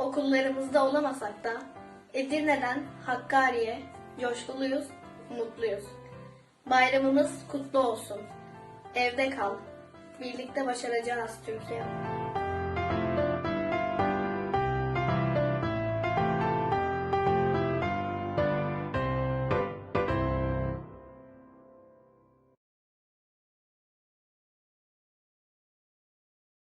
Okullarımızda olamasak da Edirne'den Hakkari'ye coşkuluyuz, mutluyuz. Bayramımız kutlu olsun. Evde kal. Birlikte başaracağız Türkiye.